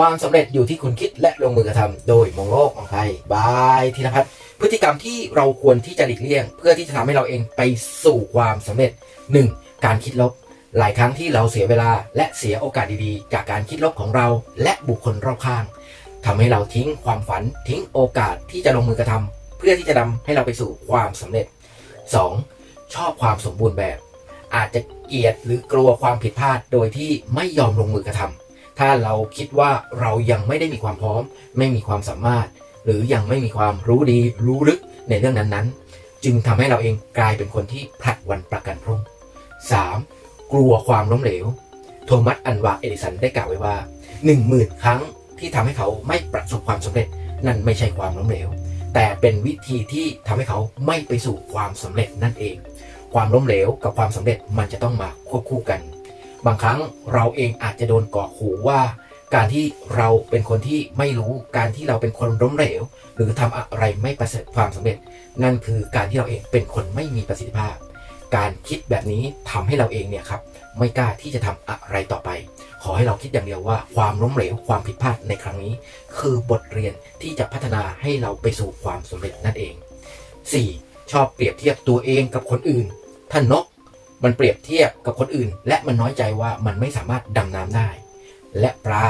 ความสำเร็จอยู่ที่คุณคิดและลงมือกระทำโดยมองโลกมองไทยบายธีรพัฒน์พฤติกรรมที่เราควรที่จะหลีกเลี่ยง เพื่อที่จะทำให้เราเองไปสู่ความสำเร็จ 1. การคิดลบ หลายครั้งที่เราเสียเวลาและเสียโอกาสดีๆ จากการคิดลบของเราและบุคคลรอบข้างทำให้เราทิ้งความฝันทิ้งโอกาสที่จะลงมือกระทำเพื่อที่จะนำให้เราไปสู่ความสำเร็จ 2. ชอบความสมบูรณ์แบบ อาจจะเกลียดหรือกลัวความผิดพลาดโดยที่ไม่ยอมลงมือกระทำ ถ้าเราคิดว่าเรายังไม่ได้มีความพร้อม ไม่มีความสามารถ หรือยังไม่มีความรู้ดีรู้ลึกในเรื่องนั้นๆ จึงทำให้เราเองกลายเป็นคนที่ผลัดวันประกันพรุ่ง 3. กลัวความล้มเหลว โทมัสอันวาเอดิสันได้กล่าวไว้ว่า 1 0,000 ครั้งที่ทำให้เขาไม่ประสบความสำเร็จ นั่นไม่ใช่ความล้มเหลว แต่เป็นวิธีที่ทำให้เขาไม่ไปสู่ความสำเร็จนั่นเอง ความล้มเหลวกับความสำเร็จมันจะต้องมาควบคู่กัน บางครั้งเราเองอาจจะโดนก่อขู่ว่า การที่เราเป็นคนที่ไม่รู้การที่เราเป็นคนล้มเหลว หรือทำอะไรไม่ประสบความสำเร็จ นั่นคือการที่เราเองเป็นคนไม่มีประสิทธิภาพ การคิดแบบนี้ทำให้เราเองเนี่ยครับไม่กล้าที่จะทำอะไรต่อไป ขอให้เราคิดอย่างเดียวว่า ความล้มเหลวความผิดพลาดในครั้งนี้ คือบทเรียนที่จะพัฒนาให้เราไปสู่ความสำเร็จนั่นเอง 4. ชอบเปรียบเทียบตัวเองกับคนอื่น ท่านนก มันเปรียบเทียบกับคนอื่น และมันน้อยใจว่ามันไม่สามารถดำน้ำได้ และปลา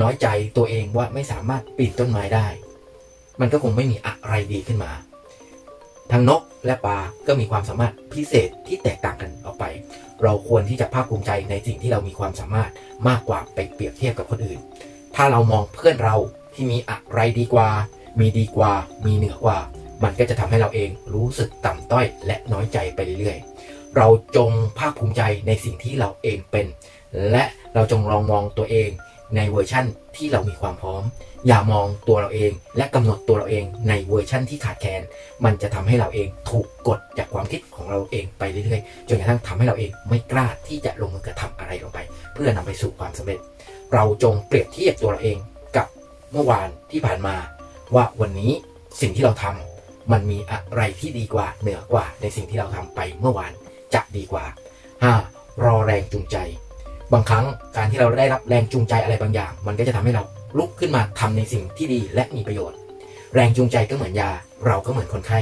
น้อยใจตัวเองว่าไม่สามารถปีนต้นไม้ได้ มันก็คงไม่มีอะไรดีขึ้นมา ทั้งนกและปลาก็มีความสามารถพิเศษที่แตกต่างกันออกไป เราควรที่จะภาคภูมิใจในสิ่งที่เรามีความสามารถมากกว่าไปเปรียบเทียบกับคนอื่น ถ้าเรามองเพื่อนเราที่มีอะไรดีกว่า มีดีกว่า มีเหนือกว่า มันก็จะทำให้เราเองรู้สึกต่ำต้อยและน้อยใจไปเรื่อยๆ เราจงภาคภูมิใจในสิ่งที่เราเองเป็น และเราจงลองมองตัวเองในเวอร์ชั่นที่เรามีความพร้อม อย่ามองตัวเราเองและกำหนดตัวเราเองในเวอร์ชั่นที่ขาดแคลนมันจะทำให้เราเองถูกกดจากความคิดของเราเองไปเรื่อยๆจนกระทั่งทำให้เราเองไม่กล้าที่จะลงมือกระทำอะไรลงไป เพื่อนำไปสู่ความสำเร็จ เราจงเปรียบเทียบตัวเราเองกับเมื่อวานที่ผ่านมา ว่าวันนี้สิ่งที่เราทำมันมีอะไรที่ดีกว่าเหนือกว่าในสิ่งที่เราทำไปเมื่อวาน จะดีกว่า 5. รอแรงจูงใจ บางครั้งการที่เราได้รับแรงจูงใจอะไรบางอย่าง มันก็จะทำให้เราลุกขึ้นมาทำในสิ่งที่ดีและมีประโยชน์ แรงจูงใจก็เหมือนยา เราก็เหมือนคนไข้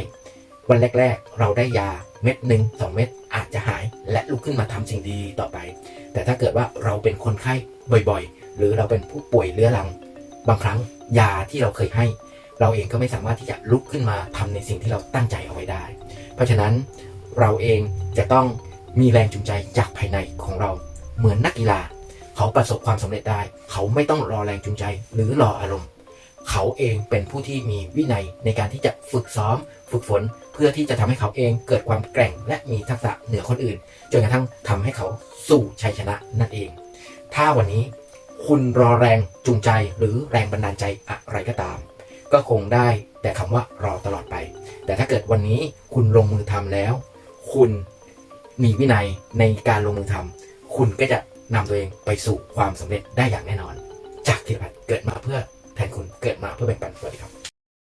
วันแรก ๆ เราได้ยาเม็ดหนึ่งสองเม็ดอาจจะหายและลุกขึ้นมาทำสิ่งดีต่อไป แต่ถ้าเกิดว่าเราเป็นคนไข้บ่อยๆ หรือเราเป็นผู้ป่วยเรื้อรัง บางครั้งยาที่เราเคยให้ เราเองก็ไม่สามารถที่จะลุกขึ้นมาทำในสิ่งที่เราตั้งใจเอาไว้ได้ เพราะฉะนั้น เราเองจะต้องมีแรงจูงใจจากภายในของเรา เหมือนนักกีฬา เขาประสบความสำเร็จได้ เขาไม่ต้องรอแรงจูงใจหรือรออารมณ์ เขาเองเป็นผู้ที่มีวินัยในการที่จะฝึกซ้อม ฝึกฝน เพื่อที่จะทำให้เขาเองเกิดความแกร่ง และมีทักษะเหนือคนอื่นจนกระทั่งทำให้เขาสู่ชัยชนะนั่นเอง ถ้าวันนี้คุณรอแรงจูงใจหรือแรงบันดาลใจอะไรก็ตาม ก็คงได้แต่คำว่ารอตลอดไป แต่ถ้าเกิดวันนี้คุณลงมือทำแล้ว คุณมีวินัยในการลงมือทำคุณก็จะนำตัวเองไปสู่ความสำเร็จได้อย่างแน่นอน จากธีรพัฒน์เกิดมาเพื่อแทนคุณเกิดมาเพื่อแบ่งปันสวัสดีครับ